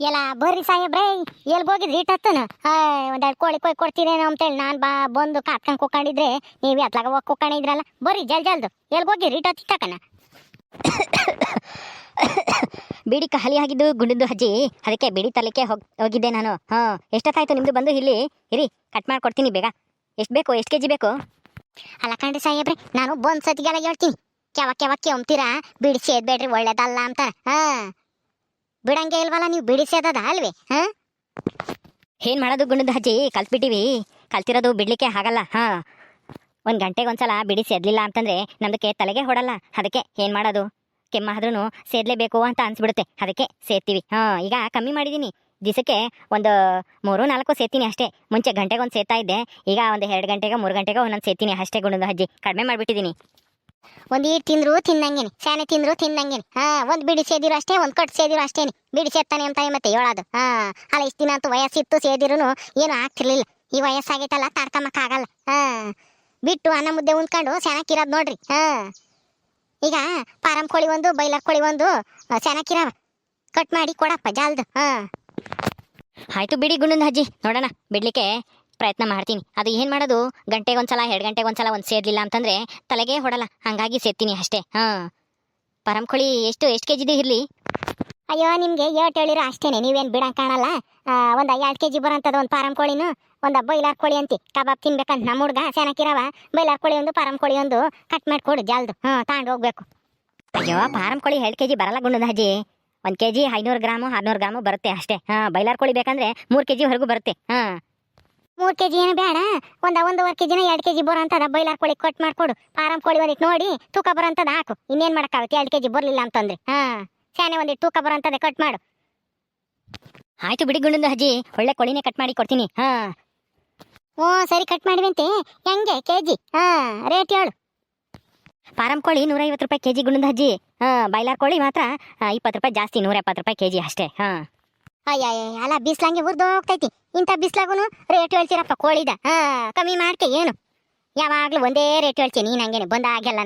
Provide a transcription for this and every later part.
ಎಲ್ಲ ಬರ್ರಿ ಸಾಹೇಬ್ರೆ ಎಲ್ಲಿ ಹೋಗಿದ್ರಿ? ಇಟ್ಟತ್ತನ ಒಂದೆರಡು ಕೋಳಿ ಕೊಯ್ ಕೊಡ್ತೀರೇನೋ ಅಂತೇಳಿ ನಾನು ಬಾ ಬಂದು ಕಾತ್ಕೊಂಡ್ ಕುಕ್ಕೊಂಡಿದ್ರೆ ನೀವು ಎತ್ಲಾಗ ಹೋಗಿ ಕುಕ್ಕೊಂಡಿದ್ರಲ್ಲ ಬರ್ರಿ ಜಲ್ ಜಲ್ದು. ಎಲ್ಲಿ ಹೋಗಿರಿ? ಇಟ್ಟತ್ತಿ ತಕನ? ಬಿಡಿ ಖಾಲಿ ಆಗಿದ್ದು ಗುಂಡದ್ದು ಅಜ್ಜಿ. ಅದಕ್ಕೆ ಬಿಡಿ ತಲೆಗೆ ಹೋಗ್ ಹೋಗಿದ್ದೆ ನಾನು. ಹಾ ಎಷ್ಟೊತ್ತಾಯ್ತು ನಿಮ್ದು ಬಂದು ಇಲ್ಲಿ? ಇರಿ ಕಟ್ ಮಾಡ್ಕೊಡ್ತೀನಿ ಬೇಗ. ಎಷ್ಟು ಬೇಕು? ಎಷ್ಟು ಕೆ ಜಿ ಬೇಕು? ಅಲ್ಲ ಕಂಡ್ರಿ ಸಾಹೇಬ್ರೆ ನಾನು ಬಂದ್ ಸತಿಗೆಲ್ಲ ಹೇಳ್ತೀನಿ. ಕೆವ ಕೆವ ಕೆಮ್ತೀರಾ? ಬಿಡಿಸಿ ಸೇದ್ಬೇಡ್ರಿ ಒಳ್ಳೇದಲ್ಲ ಅಂತ. ಹಾ. ಬಿಡಂಗೆ ಇಲ್ವಲ್ಲ, ನೀವು ಬಿಡಿಸೋದದ ಅಲ್ವೇ, ಹಾ? ಏನ್ ಮಾಡೋದು ಗುಂಡದ ಅಜ್ಜಿ? ಕಲ್ತ್ಬಿಟ್ಟಿವಿ. ಕಲ್ತಿರೋದು ಬಿಡ್ಲಿಕ್ಕೆ ಆಗಲ್ಲ, ಹಾ? ಒಂದು ಗಂಟೆಗೆ ಒಂದ್ಸಲ ಬಿಡಿ ಅಂತಂದ್ರೆ ನಮ್ದಕ್ಕೆ ತಲೆಗೆ ಹೊಡಲ್ಲ. ಅದಕ್ಕೆ ಏನ್ ಮಾಡೋದು? ಕೆಮ್ಮಾದ್ರೂ ಸೇರ್ಲೇಬೇಕು ಅಂತ ಅನ್ಸ್ಬಿಡುತ್ತೆ. ಅದಕ್ಕೆ ಸೇರ್ತೀವಿ ಹಾ? ಈಗ ಕಮ್ಮಿ ಮಾಡಿದೀನಿ. ದಿಸಕ್ಕೆ ಒಂದು ಮೂರು, ನಾಲ್ಕು ಸೇತೀನಿ ಅಷ್ಟೇ. ಮುಂಚೆ ಗಂಟೆಗೆ ಒಂದು ಸೇತಾ ಇದ್ದೆ. ಈಗ ಒಂದು ಎರಡು ಗಂಟೆಗೆ, ಮೂರು ಗಂಟೆಗೆ ಒಂದೊಂದು ಸೇತೀನಿ ಅಷ್ಟೇ ಗುಣದ ಅಜ್ಜಿ. ಕಡಿಮೆ ಮಾಡಿಬಿಟ್ಟಿದ್ದೀನಿ ಒಂದ್ ಈಟ್ ತಿಂದ್ರು ತಿನ್ನಂಗೇನಿ ಸ್ಯಾನೆ ತಿಂದ್ರು ತಿನ್ನಂಗೇನಿ. ಹಾ, ಒಂದು ಬಿಡಿ ಸೇದಿರೋ ಅಷ್ಟೇ, ಒಂದ್ ಕಟ್ ಸೇದಿರೋ ಅಷ್ಟೇನಿ. ಬಿಡಿ ಸೇರ್ತಾನೆ ಅಂತ ಮತ್ತೆ ಹೇಳೋದು? ಹಾ, ಅಲ್ಲ, ಇಷ್ಟು ದಿನ ಅಂತೂ ವಯಸ್ಸಿತ್ತು ಸೇದಿರೂ ಏನು ಆಗ್ತಿರ್ಲಿಲ್ಲ. ಈ ವಯಸ್ಸಾಗೈತಲ್ಲ ಆಗಲ್ಲ ಹಾ, ಬಿಟ್ಟು ಅನ್ನ ಮುದ್ದೆ ಉಂದ್ಕೊಂಡು ಸ್ಯಾನಕ್ಕಿರೋದು ನೋಡ್ರಿ. ಹಾ, ಈಗ ಪಾರಂ ಕೋಳಿ ಒಂದು, ಬೈಲರ್ ಕೋಳಿ ಒಂದು ಸೆನಕ್ಕಿರವ ಕಟ್ ಮಾಡಿ ಕೊಡಪ್ಪ, ಜಾಲ್ದು. ಹಾ. ಆಯ್ತು ಬಿಡಿ ಗುಂಡದ ಅಜ್ಜಿ, ನೋಡೋಣ, ಬಿಡ್ಲಿಕ್ಕೆ ಪ್ರಯತ್ನ ಮಾಡ್ತೀನಿ. ಅದು ಏನು ಮಾಡೋದು? ಗಂಟೆಗೆ ಒಂದ್ಸಲ ಎರಡು ಗಂಟೆಗೆ ಒಂದ್ಸಲ ಒಂದು ಸೇರ್ಲಿಲ್ಲ ಅಂತಂದ್ರೆ ತಲೆಗೆ ಹೊಡಲ್ಲ. ಹಂಗಾಗಿ ಸೇರ್ತೀನಿ ಅಷ್ಟೇ. ಹಾ. ಪರಂಕೋಳಿ ಎಷ್ಟು ಎಷ್ಟು ಕೆ ಜಿದು ಇರಲಿ? ಅಯ್ಯೋ ನಿಮ್ಗೆ ಏಟ್ ಹೇಳಿರೋ ಅಷ್ಟೇನೆ. ನೀವೇನ್ ಬಿಡ ಕಾಣಲ್ಲ. ಒಂದು ಎರಡ್ ಕೆಜಿ ಬರೋಂಥದ್ದು ಒಂದು ಪಾರಂ ಕೋಳಿನು ಒಂದ್ ಬೈಲಾರ್ ಕೋಳಿ ಅಂತಿ. ಕಬಾಬ್ ತಿನ್ಬೇಕಂತ ನಮ್ಮ ಹುಡ್ಗ ಸೆನಕ್ಕಿರವ ಬೈಲಾರ್ ಕೋಳಿ ಒಂದು ಪಾರಂ ಕೋಳಿ ಒಂದು. ಕಟ್ ಮಾಡಿ ಕೊಡು ಜಾಲ್ದು. ಹಾ ತಗೊಂಡು ಹೋಗ್ಬೇಕು. ಅಯ್ಯೋ ಪಾರಂ ಕೋಳಿ ಎರಡು ಕೆ ಜಿ ಬರಲ್ಲ ಗುಂಡದ ಅಜ್ಜಿ. ಒಂದು ಕೆ ಜಿ ಐನೂರು ಗ್ರಾಮು ಆರ್ನೂರು ಗ್ರಾಮು ಬರುತ್ತೆ ಅಷ್ಟೇ. ಹಾ ಬೈಲಾರ್ ಕೋಳಿ ಬೇಕಂದ್ರೆ ಮೂರು ಕೆ ಜಿವರೆಗೂ ಬರುತ್ತೆ. ಹಾ. ಮೂರ್ ಕೆಜಿ ಏನು ಬೇಡ. ಒಂದ ಒಂದೂವರೆ ಕೆಜಿನ ಎರಡ್ ಕೆಜಿ ಬರೋಂಥದ ಬೈಲಾರ್ ಕೋಳಿ ಕಟ್ ಮಾಡ್ಕೊಡು. ಫಾರಂ ಕೋಳಿ ಒಂದಿಟ್ಟು ನೋಡಿ ತೂಕ ಬರೋಂಥದ್ದು ಹಾಕು. ಇನ್ನೇನ್ ಮಾಡಕ್ಕಾಗುತ್ತೆ? ಎರಡ್ ಕೆಜಿ ಬರಲಿಲ್ಲ ಅಂತಂದ್ರೆ. ಹಾ ಸ್ಯಾನೆ ಒಂದಿಟ್ಟು ತೂಕ ಬರೋಂಥದ್ದೇ ಕಟ್ ಮಾಡು. ಆಯ್ತು ಬಿಡಿ ಗುಂಡಿಂದ ಅಜ್ಜಿ. ಒಳ್ಳೆ ಕೋಳಿನೇ ಕಟ್ ಮಾಡಿ ಕೊಡ್ತೀನಿ. ಹಾ. ಓ ಸರಿ ಕಟ್ ಮಾಡಿವಂತೆ. ಹೆಂಗೆ? ಕೆಜಿ? ಹಾ ರೇಟ್ ಹೇಳು. ಪಾರಂ ಕೋಳಿ ನೂರೈವತ್ತು ರೂಪಾಯಿ ಕೆಜಿ ಜಿ ಹಜ್ಜಿ ಅಜ್ಜಿ. ಹಾ ಬೈಲಾರ್ ಕೋಳಿ ಮಾತ್ರ ಇಪ್ಪತ್ತು ರೂಪಾಯಿ ಜಾಸ್ತಿ ನೂರ ಎಪ್ಪತ್ತು ರೂಪಾಯಿ ಕೆ ಜಿ ಅಷ್ಟೇ. ಹಾ. ಅಯ್ಯ ಅಲ್ಲ ಬಿಸ್ಲಂಗೆ ಉರ್ದು ಹೋಗ್ತೈತಿ. ಇಂಥ ಬಿಸ್ಲಾಗುನು ರೇಟ್ ಹೇಳ್ತೀರಪ್ಪ ಕೋಳಿದ. ಹಾ, ಕಮ್ಮಿ ಮಾಡ್ಕೆ ಏನು? ಯಾವಾಗ್ಲೂ ಒಂದೇ ರೇಟ್ ಹೇಳ್ತೀನಿ ನೀನ್ ಹಂಗೇನೆ, ಬಂದಾಗೆಲ್ಲ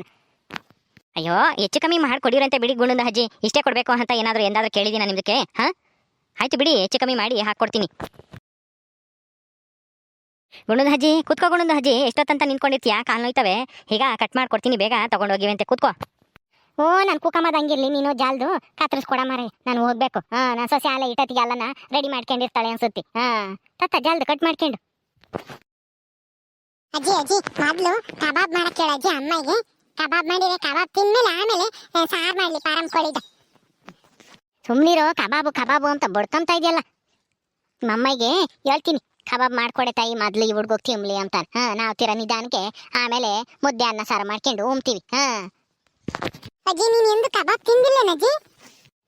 ಅಯ್ಯೋ, ಹೆಚ್ಚು ಕಮ್ಮಿ ಮಾಡಿ ಕೊಡಿರಂತೆ ಬಿಡಿ ಗುಂಡದ ಅಜ್ಜಿ. ಇಷ್ಟೇ ಕೊಡಬೇಕು ಅಂತ ಏನಾದ್ರು ಎಂದಾದ್ರೂ ಕೇಳಿದ್ದೀನ ನಿಮ್ದಕ್ಕೆ? ಹಾ? ಆಯ್ತು ಬಿಡಿ, ಹೆಚ್ಚು ಕಮ್ಮಿ ಮಾಡಿ ಹಾಕ್ಕೊಡ್ತೀನಿ ಗುಂಡದ ಅಜ್ಜಿ, ಕುತ್ಕೋ ಗುಂಡದ ಅಜ್ಜಿ. ಎಷ್ಟೊತ್ತಂತ ನಿಂತ್ಕೊಂಡಿರ್ತೀಯ? ಕಾಲ್ ನೋಯ್ತವೆ ಈಗ ಕಟ್ ಮಾಡ್ಕೊಡ್ತೀನಿ, ಬೇಗ ತಗೊಂಡೋಗಿವಂತೆ ಕುತ್ಕೋ. ಓ ನಾನು ಕುಕಮದಂಗಿರ್ಲಿ ನೀನು ಜಾಲ್ದು ಕತ್ತರಿಸ್ಕೊಡ ಮಾರೆ. ನಾನು ಹೋಗ್ಬೇಕು. ಹಾ ನಾನು ಸೊಸೆ ಅಲ್ಲ ಇಟ್ಟತಿಗೆ ಅಲ್ಲನ ರೆಡಿ ಮಾಡ್ಕೊಂಡಿರ್ತಾಳೆ ಅನ್ಸುತ್ತೆ. ಹಾ ತತ್ತ ಜಲ್ದು ಕಟ್ ಮಾಡ್ಕೊಂಡು. ಅಜ್ಜಿ ಅಜ್ಜಿ ಮೊದ್ಲು ಕಬಾಬ್ ಮಾಡಕ್ ಹೇಳ ಅಜ್ಜಿ ಅಮ್ಮಗೆ. ಕಬಾಬ್ ಮಾಡಿದ್ರೆ ಕಬಾಬ್ ತಿನ್ಮೇಲೆ ಆಮೇಲೆ ಸಾರ್ ಮಾಡ್ಲಿ ಪಾರಂ ಕೋಳಿದ. ಸುಮ್ನಿರೋ ಕಬಾಬು ಕಬಾಬು ಅಂತ ಬಡ್ಕೊಂತ ಇದೆಯಲ್ಲ. ನಮ್ಮಮ್ಮಗೆ ಹೇಳ್ತೀನಿ ಕಬಾಬ್ ಮಾಡ್ಕೊಡೆ ತಾಯಿ ಮೊದ್ಲು ಈ ಹುಡ್ಗೋಗ್ ತಿಮ್ಲಿ ಅಂತ ಹಾ ನಾವು ತಿರ ನಿಧಾನಕ್ಕೆ ಆಮೇಲೆ ಮುದ್ದೆ ಅನ್ನ ಸಾರು ಮಾಡ್ಕೊಂಡು ಉಮ್ತೀವಿ ಹಾ. ಅಜ್ಜಿ, ನೀನು ಎಂದು ಕಬಾಬ್ ತಿಂದಿಲ್ಲೇನ ಅಜ್ಜಿ?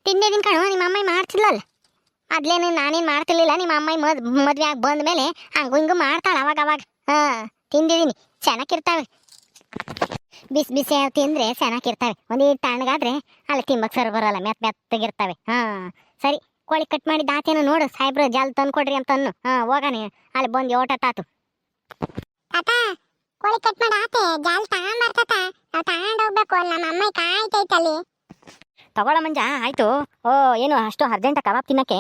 ತಿಂದಿದ್ದೀನಿ ಕಣೋ, ನಿಮ್ಮ ಅಮ್ಮಾಯಿ ಮಾಡ್ತಿಲ್ಲಲ್ಲ ಅದ್ಲೇನು ನಾನೇನು ಮಾಡ್ತಿರ್ಲಿಲ್ಲ, ನಿಮ್ಮ ಅಮ್ಮಾಯಿ ಮದ್ ಮದ್ವೆ ಆಗಿ ಬಂದ ಮೇಲೆ ಹಂಗು ಹಿಂಗು ಮಾಡ್ತಾಳೆ ಅವಾಗ ಅವಾಗ. ಹಾ, ತಿಂದಿದ್ದೀನಿ. ಚೆನ್ನಾಗಿರ್ತಾವೆ ಬಿಸಿ ಬಿಸಿ ಯಾವ ತಿಂದರೆ ಚೆನ್ನಾಗಿರ್ತಾವೆ ಒಂದು ತಣ್ಣಗಾದ್ರೆ ಅಲ್ಲಿ ತಿಂಬಕ್ಕೆ ಸರ್ ಬರೋಲ್ಲ, ಮೆತ್ ಮೆತ್ತಗಿರ್ತವೆ. ಹಾ, ಸರಿ, ಕೋಳಿ ಕಟ್ ಮಾಡಿ ದಾತೇನು ನೋಡು, ಸಾಹೇಬ್ರು ಜಲ್ ತಂದು ಕೊಡ್ರಿ ಅಂತ ಅನ್ನು ಹಾಂ ಹೋಗಾನೆ ಅಲ್ಲಿ ಬಂದು ಓಟ ತಾತು. ತಾತ ಕೋಳಿ ಕಟ್ ಮಾಡಿ ಆತೆ, ಜಾಲ್ ತಗೊಂಬರ್ತಾತ. ನಾವು ತಗೊಂಡ್ ಹೋಗ್ಬೇಕು, ನಮ್ಮ ಅಮ್ಮ ಕಾಯ್ತೈತಲ್ಲಿ. ತಗೊಳ ಮಂಜ, ಆಯ್ತು. ಓ, ಏನು, ಅಷ್ಟು ಅರ್ಜೆಂಟ ಕಬಾಬ್ ತಿನ್ನಕ್ಕೆ?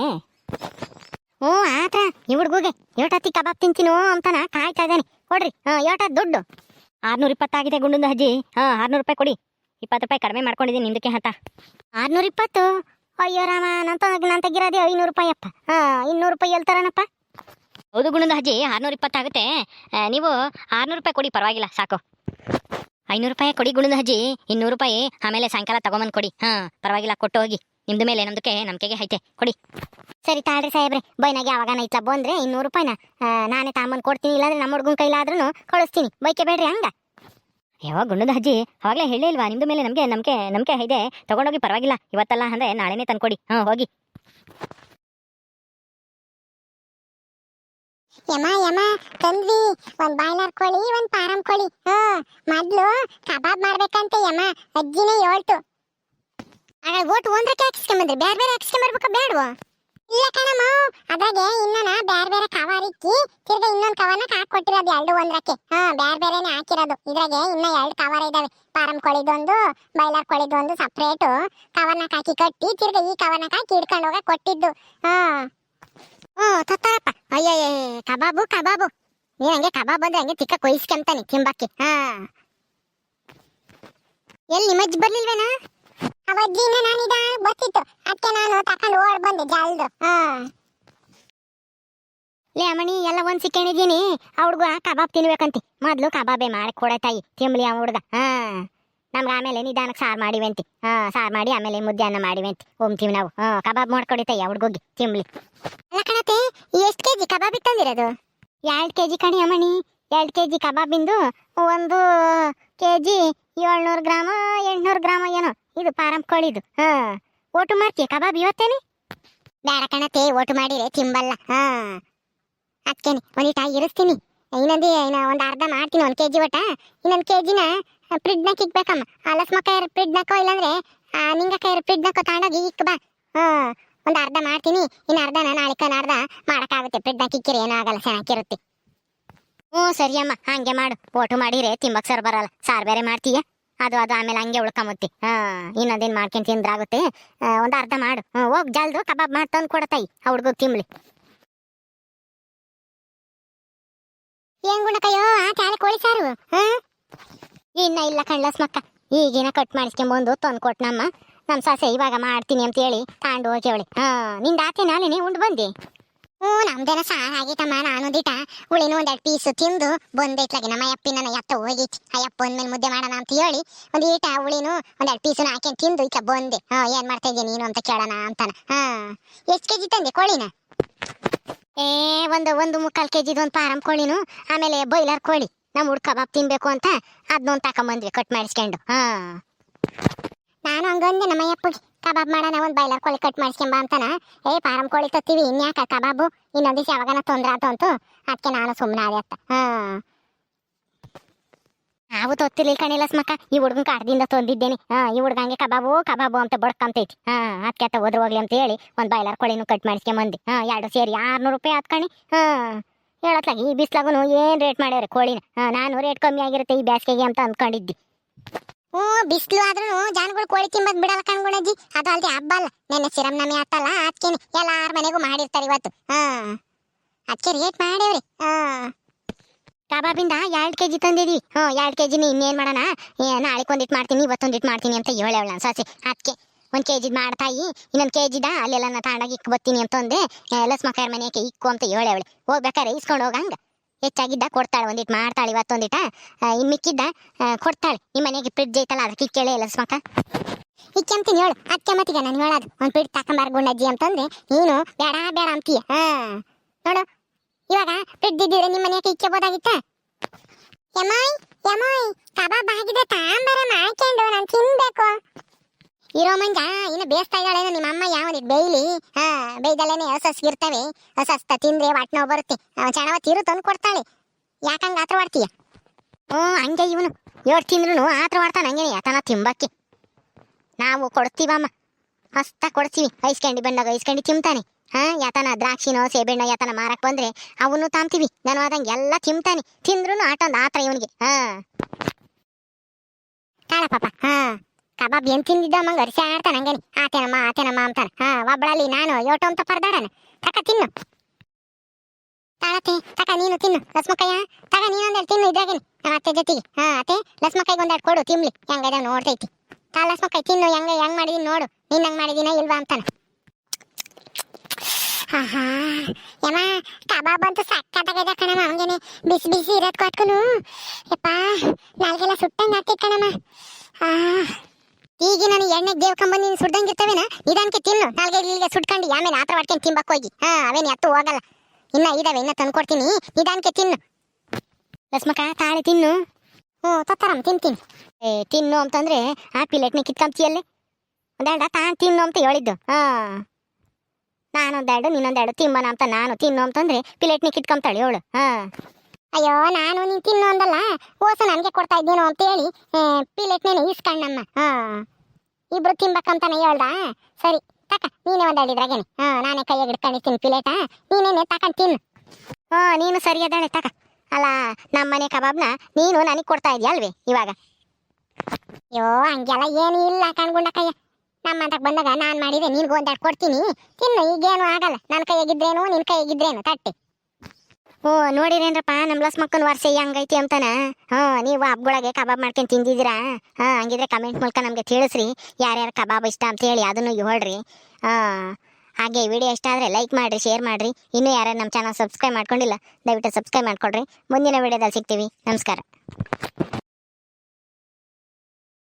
ಹ್ಞೂ ಆತ ಹುಡ್ಗುಗೆ ಏಟತ್ತಿ ಕಬಾಬ್ ತಿಂತೀನೋ ಅಂತನ ಕಾಯ್ತಾ ಇದ್ದಾನೆ. ಕೊಡ್ರಿ, ಹಾ, ಏಟ ದುಡ್ಡು. ಆರ್ನೂರ ಇಪ್ಪತ್ತಾಗಿದೆ ಗುಂಡುನ ಅಜ್ಜಿ. ಹಾ, ಆರ್ನೂರು ರೂಪಾಯಿ ಕೊಡಿ. ಇಪ್ಪತ್ತು ರೂಪಾಯಿ ಕಡಿಮೆ ಮಾಡ್ಕೊಂಡಿದ್ದೀನಿ ನಿಮ್ದಕ್ಕೆ ಹತ್ತ ಆರ್ನೂರ ಇಪ್ಪತ್ತು? ಅಯ್ಯೋ ರಾಮ ನಂತ ತೆಗಿರೋದೇ ಐನೂರು ರೂಪಾಯಿ ಅಪ್ಪ ಹಾ, ಇನ್ನೂರು ರೂಪಾಯಿ ಹೇಳ್ತಾರನಪ್ಪ. ಹೌದು ಗುಣದ ಅಜ್ಜಿ, ಆರ್ನೂರ ಇಪ್ಪತ್ತಾಗುತ್ತೆ ನೀವು ಆರ್ನೂರು ರೂಪಾಯಿ ಕೊಡಿ, ಪರವಾಗಿಲ್ಲ, ಸಾಕು. ಐನೂರು ರೂಪಾಯಿ ಕೊಡಿ ಗುಣದ ಅಜ್ಜಿ, ಇನ್ನೂರು ರೂಪಾಯಿ ಆಮೇಲೆ ಸಾಯಂಕಾಲ ತಗೊಂಬಂದು ಕೊಡಿ. ಹಾ, ಪರವಾಗಿಲ್ಲ, ಕೊಟ್ಟು ಹೋಗಿ. ನಿಮ್ದು ಮೇಲೆ ನಮ್ದಕ್ಕೆ ನಂಬಿಕೆಗೆ ಐತೆ, ಕೊಡಿ. ಸರಿ ತಾಳ್ರಿ ಸಾಹೇಬ್ರೆ, ಬೈನಾಗೆ ಯಾವಾಗ ಇತ್ಲ ಬಂದ್ರೆ ಇನ್ನೂರು ರೂಪಾಯಿನ ನಾನೇ ತಾಂಬಂದು ಕೊಡ್ತೀನಿ, ಇಲ್ಲಾಂದ್ರೆ ನಮ್ಮ ಹುಡುಗನ್ ಕೈಲಾದ್ರೂ ಕಳಿಸ್ತೀನಿ. ಬೈಕೆ ಬೇಡ್ರಿ ಹಂಗ. ಯಾವಾಗ ಗುಂಡದ ಅಜ್ಜಿ, ಅವಾಗಲೇ ಹೇಳಿಲ್ವಾ ನಿಮ್ದು ಮೇಲೆ ನಮಗೆ ನಂಬಿಕೆ ನಂಬಿಕೆ ಇದೆ. ತಗೊಂಡೋಗಿ ಪರವಾಗಿಲ್ಲ, ಇವತ್ತಲ್ಲ ಅಂದ್ರೆ ನಾಳೆನೇ ತಂದ್ಕೊಡಿ. ಹಾಂ, ಹೋಗಿ. ಯಮ ಯಮ, ತಂದ್ವಿ. ಒಂದ್ ಬಾಯ್ಲರ್ ಕೋಳಿ, ಒಂದ್ ಪಾರಂ ಕೋಳಿ. ಹಾ, ಮೊದ್ಲು ಕಬಾಬ್ ಮಾಡ್ಬೇಕಂತ ಯಮ. ಅಜ್ಜಿನೇ ಹೇಳ್ತು. ಆಗ ಒಟ್ಟು ಒಂದ್ರಕ್ಕೆ ಹಾಕಿಸ್ಕೊಂಬಂದ್ರಿ ಬೇರೆ ಬೇರೆ ಹಾಕಿಸ್ಕೊಂಬರ್ಬೇಕಾ ಬೇಡವಾ ಇಲ್ಲ ಕಣಮ್ಮ. ಅದ್ರಾಗೆ ಇನ್ನನ ಬೇರೆ ಬೇರೆ ಕವರ್ ಇಕ್ಕಿ ತಿರ್ಗ ಇನ್ನೊಂದ್ ಕವರ್ನ ಹಾಕೊಟ್ಟಿರೋದು ಎರಡು ಒಂದ್ರಕ್ಕೆ. ಹಾ ಬೇರೆ ಬೇರೆನೆ ಹಾಕಿರೋದು. ಇದ್ರಾಗೆ ಇನ್ನ ಎರಡು ಕವರ್ ಇದಾವೆ. ಪಾರಂ ಕೊಳಿದೊಂದು, ಬಾಯ್ಲರ್ ಕೊಳಿದೊಂದು ಸಪ್ರೇಟ್ ಕವರ್ನ ಹಾಕಿ ಕಟ್ಟಿ, ತಿರ್ಗ ಈ ಕವರ್ನ ಹಾಕಿ ಹಿಡ್ಕೊಂಡು ಹೋಗ ಕೊಟ್ಟಿದ್ದು. ಹಾ. ಹ್ಞೂ, ತತ್ತಾರಪ್ಪ. ಅಯ್ಯಯ್ಯ ಕಬಾಬು ಕಬಾಬು ನೀನ್ ಹಂಗೆ ಕಬಾಬ್ ಅಂದ್ರೆ ಹಂಗೆ ತಿಕ್ಕ ಕೊಯ್ಸ್ಕೊಂತಾನೆ ತಿಂಬಕ್ಕೆ ಹಾ ಎಲ್ಲಿ ನಿಮ್ಮಜ್ಜಿ ಬರ್ಲಿಲ್ವೇನಾ ಅವಜ್ಜಿನ ನಾನು ಇದ ಬತ್ತಿತ್ತು ಅದಕ್ಕೆ ನಾನು ತಕೊಂಡು ಓಡ್ ಬಂದೆ ಜಲ್ದು ಹಾ ಲೇ ಅಮ್ಮಣಿ ಎಲ್ಲ ಒಂದ್ ಸಿಕ್ಕೊಂಡಿದೀನಿ ಆ ಹುಡ್ಗ ಕಬಾಬ್ ತಿನ್ಬೇಕಂತಿ ಮೊದ್ಲು ಕಬಾಬೆ ಮಾಡಿ ಕೊಡ ತಾಯಿ ತಿಂಬ್ಲಿ ಆ ಹುಡ್ಗ ಹಾ ನಮ್ಗೆ ಆಮೇಲೆ ನಿಧಾನಕ್ಕೆ ಸಾರು ಮಾಡಿವಂತಿ. ಹಾಂ ಸಾರು ಮಾಡಿ ಆಮೇಲೆ ಮುದ್ದೆ ಅನ್ನ ಮಾಡಿವಂತಿ. ಹೋಗ್ತೀವಿ ನಾವು. ಹಾಂ ಕಬಾಬ್ ಮಾಡ್ಕೊಡಿತಯ್ಯ ಹುಡ್ಗೋಗಿ ತಿಂಬ್ಲಿ ಅಲ್ಲ ಕಣತೆ ಎಷ್ಟು ಕೆಜಿ ಕಬಾಬ್ ಇತ್ತಂದಿರೋದು ಎರಡು ಕೆಜಿ ಕಣಿ ಅಮ್ಮಣಿ. ಎರಡು ಕೆಜಿ ಕಬಾಬಿಂದು ಒಂದು ಕೆಜಿ ಏಳ್ನೂರು ಗ್ರಾಮ ಎಂಟ್ನೂರು ಗ್ರಾಮ ಏನೋ. ಇದು ಪಾರಂ ಕೋಳಿದು. ಹಾಂ ಓಟು ಮಾಡ್ತೀಯ ಕಬಾಬ್ ಇವತ್ತೇನೆ? ಬೇಡ ಕಣತೆ ಓಟು ಮಾಡಿರೆ ತಿಂಬಲ್ಲ. ಹಾ ಅದಕ್ಕೇನೆ ಒಂದಿಟ ಇರಿಸ್ತೀನಿ. ಇನ್ನೊಂದು ಇನ್ನ ಒಂದು ಅರ್ಧ ಮಾಡ್ತೀನಿ ಒಂದು ಕೆಜಿ ಒಟ್ಟ. ಇನ್ನೊಂದು ಕೆಜಿನ ಫ್ರಿಡ್ನಾಗ ಇಕ್ಬೇಕಮ್ಮ. ಲಸ್ಮಕ್ಕಾಯ ಫ್ರಿಡ್ನಾಕೋ ಇಲ್ಲಾಂದ್ರೆ ನಿಂಗಕ್ಕಾಯ ಫ್ರಿಡ್ನಾಕೋ ತಗೊಂಡೋಗಿ ಇಕ್ ಬಾ. ಹಾ ಒಂದು ಅರ್ಧ ಮಾಡ್ತೀನಿ. ಇನ್ನು ಅರ್ಧನ ನಾಳಿಕ ನಾಡ್ದ ಮಾಡೋಕ್ಕಾಗುತ್ತೆ. ಫ್ರಿಡ್ನಾಗ ಇಕ್ಕಿರಿ, ಏನೂ ಆಗಲ್ಲ ಚೆನ್ನಾಗಿರುತ್ತೆ ಹ್ಞೂ ಸರಿಯಮ್ಮ ಹಂಗೆ ಮಾಡು. ಓಟು ಮಾಡಿರೆ ತಿಂಬಕ್ಕೆ ಸರ್ ಬರಲ್ಲ. ಸಾರು ಬೇರೆ ಮಾಡ್ತೀಯ? ಅದು ಅದು, ಆಮೇಲೆ ಹಂಗೆ ಉಳ್ಕೊಂಬತ್ತಿ ಹಾ ಇನ್ನೊಂದೇನು ಮಾಡ್ಕೊಂಡು ತಿಂದ್ರಾಗುತ್ತೆ. ಒಂದು ಅರ್ಧ ಮಾಡು. ಹ್ಞೂ, ಹೋಗಿ, ಜಲ್ದು ಕಬಾಬ್ ಮಾಡಿ ತಂದು ಕೊಡತಾಯಿ ಆ ಹುಡ್ಗೋಗ್ ತಿಂಬಲಿ ಏನ್ ಗುಣಕಯ್ಯೋ ಆ ತಾಳೆ ಕೋಳಿ ಸಾರು? ಹಾ ಇನ್ನ ಇಲ್ಲ ಕಣ್ಲಸ್ ಮಕ್ಕ. ಈಗಿನ ಕಟ್ ಮಾಡಿಸ್ಕೊಂಬಂದು ತಂದು ಕೊಟ್ನಮ್ಮ ನಮ್ಮ ನಮ್ಮ ಸೊಸೆ ಇವಾಗ ಮಾಡ್ತೀನಿ ಅಂತ ಹೇಳಿ ತಾಂಡು ಹೋಗ್ಯವಳಿ ಹಾ ನಿಂದ ಆತೆ ನಾಳೆನೆ ಉಂಡು ಬಂದೆ? ಹ್ಞೂ ನಮ್ದೇನ ಸಾರ್ ಆಗಿತ್ತಮ್ಮ ನಾನು ದಿಟ. ಉಳಿನ ಒಂದೆರಡು ಪೀಸ್ ತಿಂದು ಬಂದೈತ್ಲಾಗಿ ನಮ್ಮ ಅಯ್ಯಪ್ಪ ನನ್ನ ಎತ್ತ ಹೋಗಿ. ಅಯ್ಯಪ್ಪ ಒಂದ್ ಒಂದ್ಮೇಲೆ ಮುದ್ದೆ ಮಾಡೋಣ ಅಂತ ಹೇಳಿ ಒಂದು ಈಟ ಉಳಿನು ಒಂದೆರಡು ಪೀಸು ಹಾಕ್ಯಂಡು ತಿಂದು ಇಟ್ಲ ಬಂದೆ. ಹಾ ಏನ್ ಮಾಡ್ತಾ ಇದ್ದೀನಿ ನೀನು ಅಂತ ಕೇಳೋಣ ಅಂತಾನ. ಹಾ ಎಷ್ಟು ಕೆಜಿ ತಂದೆ ಕೋಳಿನ? ಏ ಒಂದು ಒಂದು ಮುಕ್ಕಾಲು ಕೆ ಜಿದು ಒಂದು ಪಾರಂ ಕೋಳಿನು ಆಮೇಲೆ ಬಾಯ್ಲರ್ ಕೋಳಿ. ನಮ್ಮ ಹುಡ್ ಕಬಾಬ್ ತಿನ್ಬೇಕು ಅಂತ ಅದನ್ನೊಂದು ತಕೊಂಬಂದ್ವಿ ಕಟ್ ಮಾಡಿಸ್ಕೊಂಡು. ಹಾ. ನಾನು ಹಂಗಂದೆ ನಮ್ಮ ಅಪ್ಪಗೆ ಕಬಾಬ್ ಮಾಡೋಣ, ಒಂದು ಬಾಯ್ಲರ್ ಕೋಳಿ ಕಟ್ ಮಾಡಿಸ್ಕೊಂಬ ಅಂತಾನ. ಏ ಫಾರಂ ಕೋಳಿ ತತ್ತೀವಿ ಇನ್ಯಾಕ ಕಬಾಬು? ಇನ್ನೊಂದು ದಿವಸ ಯಾವಾಗನ ತೊಂದ್ರೆ ಆತು ಅಂತು ಅದಕ್ಕೆ ನಾನು ಸುಮ್ಮನೆ ಆದೆ ಅತ್ತ. ಹಾ. ನಾವು ತೊತ್ತಿರ್ಲಿಲ್ಲ ಕಣಿಲ್ಲ ಸ್ಮಕ್ಕ, ಈ ಹುಡ್ಗನ್ ಕಾಡ್ದಿಂದ ತೊಂದಿದ್ದೇನೆ. ಹಾಂ, ಈ ಹುಡ್ಗಂಗೆ ಕಬಾಬು ಕಬಾಬು ಅಂತ ಬಡ್ಕಂತೈತಿ. ಹಾ ಅದಕ್ಕೆ ಅತ್ತ ಹೋದ್ರೆ ಹೋಗ್ಲಿ ಅಂತ ಹೇಳಿ ಒಂದು ಬಾಯ್ಲರ್ ಕೋಳಿನೂ ಕಟ್ ಮಾಡಿಸ್ಕೊಂಬಂದಿ. ಹಾಂ, ಎರಡು ಸೇರಿ ಆರ್ನೂರು ರೂಪಾಯಿ ಆತ್ಕಣಿ ಹಾ. ಹೇಳತ್ಲಾಗಿ ಈ ಬಿಸ್ಲಾಗೂ ಏನ್ ರೇಟ್ ಮಾಡ್ಯಾರ ಕೋಳಿನ? ಹಾ ನಾನು ರೇಟ್ ಕಮ್ಮಿ ಆಗಿರುತ್ತೆ ಈ ಬೇಸಿಗೆಗೆ ಅಂತ ಅಂದ್ಕೊಂಡಿದ್ದಿ ಹ್ಞೂ ಬಿಸಿಲು ಆದ್ರೂ ಜಾನುಗಳು ಕೋಳಿ ತಿಂಬದ್ ಬಿಡಲ್ಲ ಕಣ್ಗುಣಜ್ಜಿ ಅದು ಅಲ್ದೆ ಹಬ್ಬ ಅಲ್ಲ. ನೆನ್ನೆ ಸಿರಮ್ ನಮಿ ಆತಲ್ಲ ಅದಕ್ಕೇನೆ ಎಲ್ಲಾರ ಮನೆಗೂ ಮಾಡಿರ್ತಾರೆ ಇವತ್ತು. ಹಾ ಅದಕ್ಕೆ ರೇಟ್ ಮಾಡೇವ್ರಿ ಹಾ. ಕಬಾಬಿಂದ ಎರಡು ಕೆಜಿ ತಂದಿದ್ವಿ ಹ್ಞೂ ಎರಡು ಕೆಜಿನ ಇನ್ನೇನು ಮಾಡೋಣ? ನಾಳೆ ಒಂದಿಟ್ಟು ಮಾಡ್ತೀನಿ ಇವತ್ತೊಂದಿಟ್ಟು ಮಾಡ್ತೀನಿ ಅಂತ ಹೇಳೇವಳ ಸಾಸಿ ಅದಕ್ಕೆ ಒಂದು ಕೆ ಜಿದ್ ಮಾಡ್ತಾಯಿ ಇನ್ನೊಂದು ಕೆ ಜಿದ ಅಲ್ಲೆಲ್ಲ ನಾ ಬತ್ತೀನಿ ಇಕ್ ಅಂದೆ. ಅಂತಂದೆ ಲಸ್ಮಕಾಯರ ಮನೆಗೆ ಇಕ್ಕು ಅಂತ ಹೇಳಿ ಹೋಗ್ಬೇಕಾರೆ ಇಸ್ಕೊಂಡು ಹೋಗಂಗ ಹೆಚ್ಚಾಗಿದ್ದ ಕೊಡ್ತಾಳೆ ಒಂದಿಟ್ಟು ಮಾಡ್ತಾಳೆ ಇವತ್ತೊಂದಿಟ ಇನ್ನು ಮಿಕ್ಕಿದ್ದ ಕೊಡ್ತಾಳೆ. ನಿಮ್ಮ ಮನೆಗೆ ಫ್ರಿಡ್ಜ್ ಐತಲ್ಲ, ಅದಕ್ಕೆ ಇಕ್ಕೇಳೆ ಲಸ್ಮಕ ಇಕ್ಕಂತೀನಿ ಹೇಳು ಅದಕ್ಕೆ ಮತ್ತೀಗ ನಾನು ಹೇಳೋದು. ಒಂದು ಪಿಡ್ ತಕೊಂಬಾರ ಗುಂಡಜ್ಜಿ ಅಂತಂದ್ರೆ, ನೀನು ಬೇಡ ಬೇಡ ಅಂತೀಯ. ಹಾ. ನೋಡು, ಇವಾಗ ಫ್ರಿಡ್ಜ್ ಇದ್ದಿದ್ರೆ ನಿಮ್ಮ ಮನೆಗೆ ಇಕ್ಕಬೋದಾಗಿತ್ತ? ಯಮಾಯ್ ಯಮಾಯ್, ಕಬಾಬ್ ಆಗಿದೆ ತಾಂಬರ ಮಾಡ್ಕೊಂಡು ನಾನು ತಿನ್ಬೇಕು ಇರೋ ಮಂಜ, ಇನ್ನು ಬೇಯಿಸ್ತಾ ಇದ್ದಾಳೇನೋ ನಿಮ್ಮ ಅಮ್ಮ ಯಾವನಿದ್ ಬೇಯ್ಲಿ? ಹಾ, ಬೇಯ್ದಲ್ಲೇನೆ ಹಸಸ್ಗಿರ್ತವೆ ಹಸಸ್ತ ತಿಂದ್ರೆ ಹೊಟ್ಟೆ ನೋವು ಬರುತ್ತೆ. ಚೆನ್ನಾವ ತಿರು ತಂದು ಕೊಡ್ತಾಳೆ. ಯಾಕಂಗ ಆತ್ರ ಮಾಡ್ತೀಯ? ಓ ಹಂಗೆ ಇವನು. ಏಳು ತಿಂದ್ರು ಆತ್ರ ಮಾಡ್ತಾನೆ ಹಂಗೇನೆ ಯಾತನ ತಿಂಬಕ್ಕೆ. ನಾವು ಕೊಡ್ತೀವಮ್ಮ. ಹಸ್ತ ಕೊಡ್ತೀವಿ. ಐಸ್ಕಂಡಿ ಬಂದಾಗ ಐಸ್ಕಂಡಿ ತಿಂತಾನೆ. ಹಾ, ಯಾತನ ದ್ರಾಕ್ಷಿನೋ, ಸೇಬೆಣ್ಣೋ ಯಾತನ ಮಾರಕ್ ಬಂದ್ರೆ ಅವನು ತಾಂತೀವಿ ನಾನು ಆದಂಗೆ ಎಲ್ಲ ತಿಂತಾನೆ. ತಿಂದ್ರು ಆಟ ಒಂದು ಆತ್ರ ಇವನಿಗೆ. ಹಾ. ಕಾಳ ಪಾಪ. ಹಾ. ಕಬಾಬ್ ಏನ್ ತಿಂದಿದ್ದ ಮಂಗ ಅರಿಸಿ ಆಡ್ತಾನೆ ಹಂಗೇನಿ. ಆತೇನಮ್ಮ ಆತೇನಮ್ಮ ಅಂತಾನೆ. ಹಾ ಒಬ್ಬಳಲ್ಲಿ ನಾನು ಯೋಟೋ ಅಂತ ಪರದಾಡನ. ತಕ ತಿನ್ನು. ತಾಳತೆ ತಕ ನೀನು ತಿನ್ನು. ಲಸ್ಮಕ್ಕಯ್ಯ ತಗ ನೀನೊಂದೆರಡು ತಿನ್ನು ಇದ್ರಾಗೇನಿ. ನಮ್ಮ ಅತ್ತೆ ಜೊತೆಗೆ. ಹಾ, ಅತ್ತೆ ಲಸ್ಮಕ್ಕೈಗೆ ಒಂದೆರಡು ಕೊಡು, ತಿನ್ಲಿ. ಹೆಂಗದ ನೋಡ್ತೈತಿ. ತಾ ಲಸ್ಮಕ್ಕೈ ತಿನ್ನು. ಹೆಂಗ, ಹೆಂಗ್ ಮಾಡಿದೀನಿ ನೋಡು. ನೀನ್ ಹಂಗ್ ಮಾಡಿದೀನ ಇಲ್ವಾ ಅಂತಾನೆ. ಆಹಾ. ಯಮ್ಮ, ಕಬಾಬ್ ಅಂತೂ ಸಕ್ಕತ್ತಾಗಿದೆ ಕಣಮ್ಮ. ಹಂಗೇನೆ ಬಿಸಿ ಬಿಸಿ ಇರೋದ್ ಕೊಟ್ಕುನು. ಯಪ್ಪ, ನಾಲ್ಗೆಲ್ಲ ಸುಟ್ಟಂಗೆ ಆಗ್ತೈತೆ ಕಣಮ್ಮ. ಆ ಈಗ ನಾನು ಎಣ್ಣೆ ದೇವ್ಕೊಂಬಂದು ನೀನು ಸುಡ್ದಂಗಿರ್ತವೇನ ನಿಧಾನಕ್ಕೆ ತಿನ್ನು. ನಾಲ್ಗೆ ಇಲ್ಲಿಗೆ ಸುಟ್ಕೊಂಡು. ಆಮೇಲೆ ಆತರ ಮಾಡ್ಕೊಂಡು ತಿಂಬಕ್ ಹೋಗಿ. ಹಾ, ಅವೇನು ಎತ್ತು ಹೋಗಲ್ಲ. ಇನ್ನ ಇದಾವೆ, ಇನ್ನ ತಂದ್ಕೊಡ್ತೀನಿ. ನಿಧಾನಕ್ಕೆ ತಿನ್ನು. ಲಸ್ಮಕ ತಾಳೆ ತಿನ್ನು. ಹ್ಞೂ ತತ್ತಾರಮ್ಮ ತಿಂತೀನಿ ಏ, ತಿನ್ನು ಅಂತಂದ್ರೆ ಆ ಪಿಲೆಟ್ನ ಕಿತ್ಕೊಂತೀಯಲ್ಲಿ ಒಂದೆರಡ ತಾನು ತಿನ್ನು ಅಂತ ಹೇಳಿದ್ದು. ಹಾ. ನಾನೊಂದೆರಡು ನೀನೊಂದೆರಡು ತಿಂಬನ ಅಂತ ನಾನು ತಿನ್ನು ಅಂತಂದ್ರೆ ಪಿಲೆಟ್ನ ಕಿತ್ಕೊಂತಾಳೆ ಅವಳು. ಹಾ. ಅಯ್ಯೋ, ನಾನು ನೀನು ತಿನ್ನು ಅಂದಲ್ಲ? ಓಸ ನನಗೆ ಕೊಡ್ತಾ ಇದ್ದೀನೋ ಅಂತ ಹೇಳಿ. ಪಿಲೆಟ್ನೇನೆ ಇಸ್ಕಣ್ಣಮ್ಮ. ಹಾ. ಇಬ್ರು ತಿನ್ಬೇಕಂತಾನೆ ಹೇಳ್ದ? ಸರಿ, ತಕ, ನೀನೇ ಒಂದು ಹೇಳಿದ್ರಾಗೇನೆ ಹಾ, ನಾನೇ ಕೈಯಾಗ ಹಿಡ್ಕೊಂಡಿರ್ತೀನಿ ಪಿಲೇಟಾ. ನೀನೇನೆ ತಕೊಂಡ್ ತಿನ್ನು. ಹಾ, ನೀನು ಸರಿ ಅದಾಳೆ, ತಕ. ಅಲ್ಲ ನಮ್ಮನೆ ಕಬಾಬ್ನ ನೀನು ನನಗೆ ಕೊಡ್ತಾ ಇದೀಯ ಅಲ್ವೇ ಇವಾಗ? ಅಯ್ಯೋ, ಹಂಗೆಲ್ಲ ಏನು ಇಲ್ಲ ಕಣ್ಗುಂಡ ಕೈಯ. ನಮ್ಮ ಅಂತ ಬಂದಾಗ ನಾನ್ ಮಾಡಿದೆ ನೀನು ಒಂದೆರಡು ಕೊಡ್ತೀನಿ. ತಿನ್ನು, ಈಗೇನು ಆಗಲ್ಲ. ನನ್ನ ಕೈಯಾಗಿದ್ರೇನು ನಿನ್ ಕೈಯಾಗಿದ್ರೇನು ತಟ್ಟೆ. ಓ, ನೋಡಿರೇನ್ರಪ್ಪ ನಮ್ಮ ಲಸ್ ಮಕ್ಕನ ವರ್ಷ ಹಂಗೈತಿ ಅಂತಾನ? ಹಾ, ನೀವು ಹಬ್ಗೊಳಗೆ ಕಬಾಬ್ ಮಾಡ್ಕೊಂಡು ತಿಂದಿದ್ದೀರಾ? ಹಾ, ಹಂಗಿದ್ರೆ ಕಮೆಂಟ್ ಮೂಲಕ ನಮಗೆ ತಿಳಿಸ್ರಿ. ಯಾರ್ಯಾರು ಕಬಾಬ್ ಇಷ್ಟ ಅಂತ ಹೇಳಿ ಅದನ್ನು ಹೇಳ್ರಿ. ಹಾ, ಹಾಗೆ ವಿಡಿಯೋ ಇಷ್ಟ ಆದರೆ ಲೈಕ್ ಮಾಡಿರಿ ಶೇರ್ ಮಾಡಿರಿ. ಇನ್ನೂ ಯಾರು ನಮ್ಮ ಚಾನಲ್ ಸಬ್ಸ್ಕ್ರೈಬ್ ಮಾಡ್ಕೊಂಡಿಲ್ಲ, ದಯವಿಟ್ಟು ಸಬ್ಸ್ಕ್ರೈಬ್ ಮಾಡ್ಕೊಳ್ರಿ ಮುಂದಿನ ವಿಡಿಯೋದಲ್ಲಿ ಸಿಗ್ತೀವಿ. ನಮಸ್ಕಾರ.